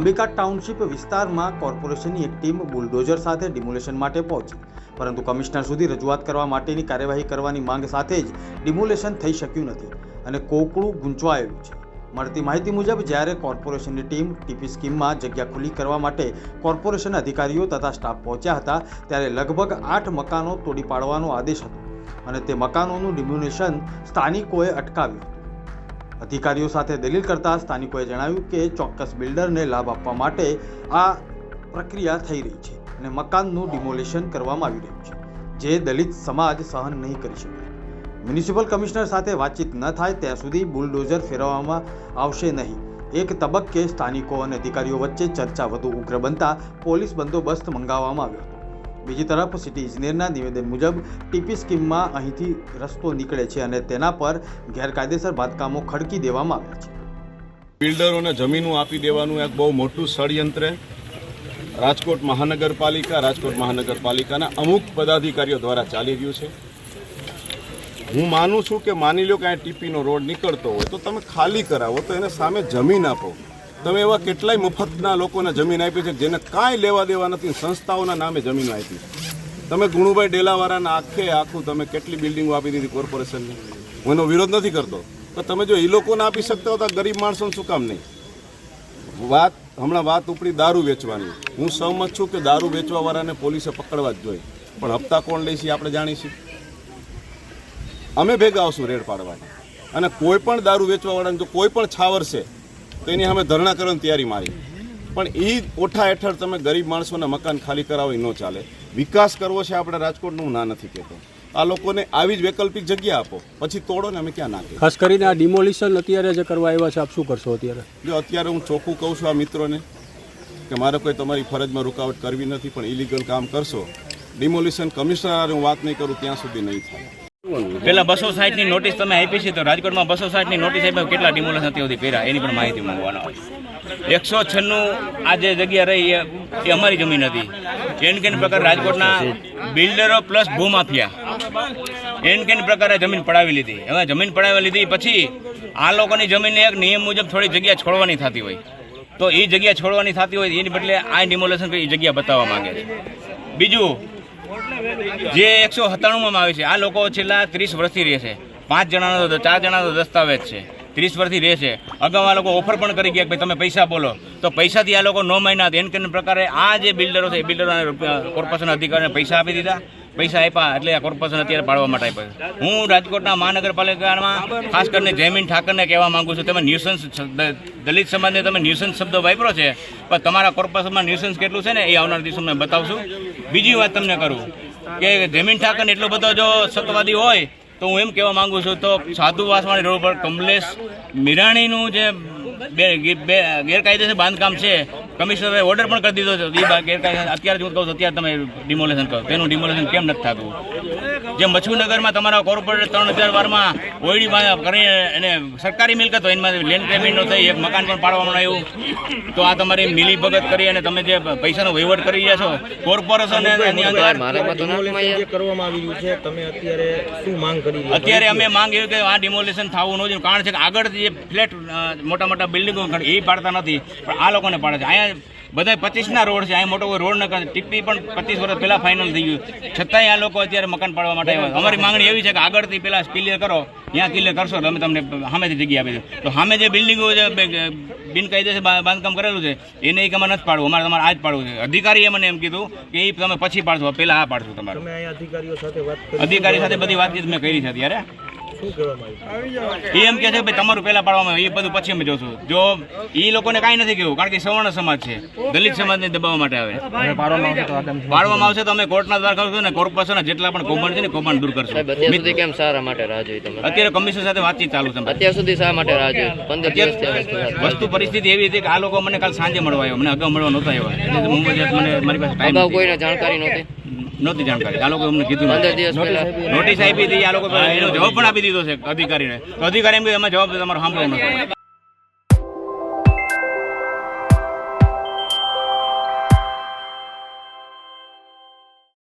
Ambika township વિસ્તારમાં કોર્પોરેશનની એક ટીમ બુલડોઝર સાથે ડિમોલેશન માટે પહોંચી. પરંતુ કમિશનર સુધી રજૂઆત કરવા માટેની કાર્યવાહી કરવાની માંગ સાથે જ ડિમોલેશન થઈ શક્યું નથી અને કોકડું ગૂંચવાયેલું છે. મળતી માહિતી મુજબ, જ્યારે કોર્પોરેશનની ટીમ ટીપી સ્કીમમાં જગ્યા ખુલ્લી કરવા માટે કોર્પોરેશન અધિકારીઓ તથા સ્ટાફ પહોંચ્યા હતા, ત્યારે લગભગ આઠ મકાનો તોડી પાડવાનો આદેશ હતો અને તે મકાનોનું ડિમ્યુનેશન સ્થાનિકોએ અટકાવ્યું હતું. અધિકારીઓ સાથે દલીલ કરતા સ્થાનિકોએ જણાવ્યું કે ચોક્કસ બિલ્ડરને લાભ આપવા માટે આ પ્રક્રિયા થઈ રહી છે અને મકાનનું ડિમોલિશન કરવામાં આવી રહ્યું છે, જે દલિત સમાજ સહન નહીં કરી શકે. મ્યુનિસિપલ કમિશનર સાથે વાતચીત ન થાય ત્યાં સુધી બુલડોઝર ફેરવવામાં આવશે નહીં. એક તબક્કે સ્થાનિકો અને અધિકારીઓ વચ્ચે ચર્ચા વધુ ઉગ્ર બનતા પોલીસ બંદોબસ્ત મંગાવવામાં આવ્યો હતો. બીજી તરફ સિટી ઇજનેરના નિવેદન મુજબ ટીપી સ્કીમમાં અહીંથી રસ્તો નીકળે છે અને તેના પર ગેરકાયદેસર બાંધકામો ખડકી દેવામાં આવ્યા છે. બિલ્ડરોને જમીનો આપી દેવાનું એક બહુ મોટું ષડયંત્ર રાજકોટ મહાનગરપાલિકા, રાજકોટ મહાનગરપાલિકાના અમુક પદાધિકારીઓ દ્વારા ચાલી રહ્યું છે. હું માનું છું કે માની લો કે આ ટીપીનો રોડ નીકળતો હોય તો તમે ખાલી કરાવો તો એને સામે જમીન આપો. તમે એવા કેટલાય મફતના લોકોને જમીન આપી છે જેને કાંઈ લેવા દેવા નથી, સંસ્થાઓના નામે જમીનો આપી તમે ગુણુભાઈ ડેલાવાળાના આખે આખું તમે કેટલી બિલ્ડિંગો આપી દીધી કોર્પોરેશનને? હું એનો વિરોધ નથી કરતો. પણ તમે જો એ લોકોને આપી શકતા હો ગરીબ માણસોને શું કામ નહીં? વાત, હમણાં વાત ઉપડી દારૂ વેચવાની. હું સહમત છું કે દારૂ વેચવાવાળાને પોલીસે પકડવા જ જોઈએ. પણ હપ્તા કોણ લઈશી આપણે જાણીશું અમે ભેગા આવશું રેડ પાડવાની અને કોઈ પણ દારૂ વેચવાવાળાને જો કોઈ પણ છાવરશે તો એની અમે ધરણા કરવાની તૈયારી મારી. પણ એ ઓઠા હેઠળ તમે ગરીબ માણસોને મકાન ખાલી કરાવો એ ન ચાલે. વિકાસ કરવો છે આપણે રાજકોટનું હું ના નથી કહેતો. આ લોકોને આવી જ વૈકલ્પિક જગ્યા આપો. પછી તોડો ને અમે ક્યાં નાખીએ? ખાસ કરીને આ ડિમોલિશન અત્યારે જે કરવા આવ્યા છે આપ શું કરશો અત્યારે? જો અત્યારે હું ચોખ્ખું કહું છું આ મિત્રોને કે મારે કોઈ તમારી ફરજમાં રૂકાવટ કરવી નથી પણ ઇલીગલ કામ કરશો. ડિમોલિશન કમિશનર હું વાત નહીં કરું ત્યાં સુધી નહીં થાય. પેલા બસો સાઠની નોટિસ તમે આપી છે તો રાજકોટમાં બસો સાઠની નોટિસ આપી કેટલા ડિમોલેશન અત્યાર સુધી કર્યા એની પણ માહિતી માંગવાનો એકસો છન્નું આ જે જગ્યા રહી, એ અમારી જમીન હતી. એન કેન પ્રકાર રાજકોટના બિલ્ડરો પ્લસ ભૂમાફિયા. એન કેન પ્રકારે જમીન પડાવી લીધી. હવે જમીન પડાવી લીધી, પછી આ લોકોની જમીનને એક નિયમ મુજબ થોડી જગ્યા છોડવાની થતી હોય. તો એ જગ્યા છોડવાની થતી હોય, એની બદલે આ ડિમોલેશન એ જગ્યા બતાવવા માંગે છે. બીજું જે એકસો સત્તાણુંમાં આવે છે. આ લોકો છેલ્લા ત્રીસ વર્ષથી રહે છે. પાંચ જણાનો ચાર જણાનો દસ્તાવેજ છે. ત્રીસ વર્ષથી રહે છે. અગાઉ આ લોકો ઓફર પણ કરી ગયા કે ભાઈ તમે પૈસા બોલો. તો પૈસાથી આ લોકો નો મહિના, એન પ્રકારે આ જે બિલ્ડરો છે, એ બિલ્ડરોને કોર્પોરેશન અધિકારીને પૈસા આપી દીધા. પૈસા આપ્યા એટલે આ કોર્પોરેશન અત્યારે પાડવા માટે આપ્યા. હું રાજકોટના મહાનગરપાલિકામાં ખાસ કરીને જયમીન ઠાકરને કહેવા માંગુ છું, તમે ન્યુસન્સ દલિત સમાજને તમે ન્યુસન્સ શબ્દ વાપરો છે, પણ તમારા કોર્પોરેશનમાં ન્યુસન્સ કેટલું છે ને એ આવનાર દિવસોમાં બતાવશું બીજી વાત તમને કરું કે જમીન ઠાકરને એટલો બધો જો સત્યવાદી હોય, તો હું એમ કહેવા માંગુ છું, તો સાધુ વાસવાણી રોડ પર કમલેશ મીરાણીનું જે ગેરકાયદેસર બાંધકામ છે. કમિશનરે ઓર્ડર પણ કરી દીધો છે. અત્યારે જ હું કહું છું, અત્યારે તમે ડિમોલેશન કરો. તેનું ડિમોલેશન કેમ નથી થતું? જે મચ્છુનગરમાં તમારા કોર્પોરેટ ત્રણ હજાર વારમાં ઓયડી કરી અને એને સરકારી મિલકત હોય એમાં લેન્ડ પેમેન્ટ થઈ એક મકાન પણ પાડવામાં આવ્યું. તો આ તમારી મિલી ભગત કરી અને તમે જે પૈસાનો વહીવટ કરી રહ્યા છો કોર્પોરેશન એની અંદર કરવામાં આવી છે તમે અત્યારે શું માંગ કરી અત્યારે અમે માંગ એવી કે આ ડિમોલેશન થવું ન જોઈએ કારણ છે કે આગળ જે ફ્લેટ મોટા મોટા બિલ્ડિંગો એ પાડતા નથી. પણ આ લોકોને પાડે છે. અહીંયા બધા પચીસના રોડ છે. અહીંયા મોટો કોઈ રોડ ન કરે. ટીપી પણ પચીસ વર્ષ પહેલા ફાઇનલ થઈ ગયું. છતાંય આ લોકો અત્યારે મકાન પાડવા માટે આવ્યા અમારી માંગણી એવી છે કે આગળથી પેલા ક્લિયર કરો. ત્યાં ક્લિયર કરશો તો અમે તમને સામેથી જગ્યા આપી દઈશું તો સામે જે બિલ્ડિંગો છે બિનકાયદેસર બાંધકામ કરેલું છે એને એક અમારે નથી પાડવું. અમારે તમારે આ જ પાડવું છે. અધિકારીએ મને એમ કીધું કે એ તમે પછી પાડશો. પહેલા આ પાડશો તમારે. અધિકારીઓ સાથે અધિકારી સાથે બધી વાતચીત મેં કરી છે અત્યારે. એ એમ કે છે ભાઈ તમારું પહેલા પાડવામાં આવે એ બધું પછી અમે જોશું. જો એ લોકોને કાંઈ નથી કેવું કારણ કે સવર્ણ સમાજ છે. દલિત સમાજને દબાવવા માટે આવે. પાડવામાં આવશે તો અમે કોર્ટના દ્વાર કરશું ને કોર્પોરેશનના જેટલા પણ કૌભાંડ છે ને કૌભાંડ દૂર કરશું. સાહેબ અત્યાર સુધી કેમ સારા માટે રાહ જોઈ તમે? અત્યારે કમિશન સાથે વાતચીત ચાલુ છે અત્યાર સુધી શા માટે રાહ જોઈ? વસ્તુ પરિસ્થિતિ એવી હતી કે આ લોકો મને કાલ સાંજે મળવા આવ્યો. મને અગાઉ મળવા નહોતા આવ્યા. એટલે હું મને મારી પાસે ટાઈમ અગાઉ કોઈને જાણકારી નહોતી? નહોતી જાણકારી. આ લોકો અમને કીધું નોટિસ આપી હતી આ લોકો એનો જવાબ પણ આપી દીધો છે અધિકારીને. અધિકારી એમ કે એમાં જવાબ તમારો સાંભળવાનો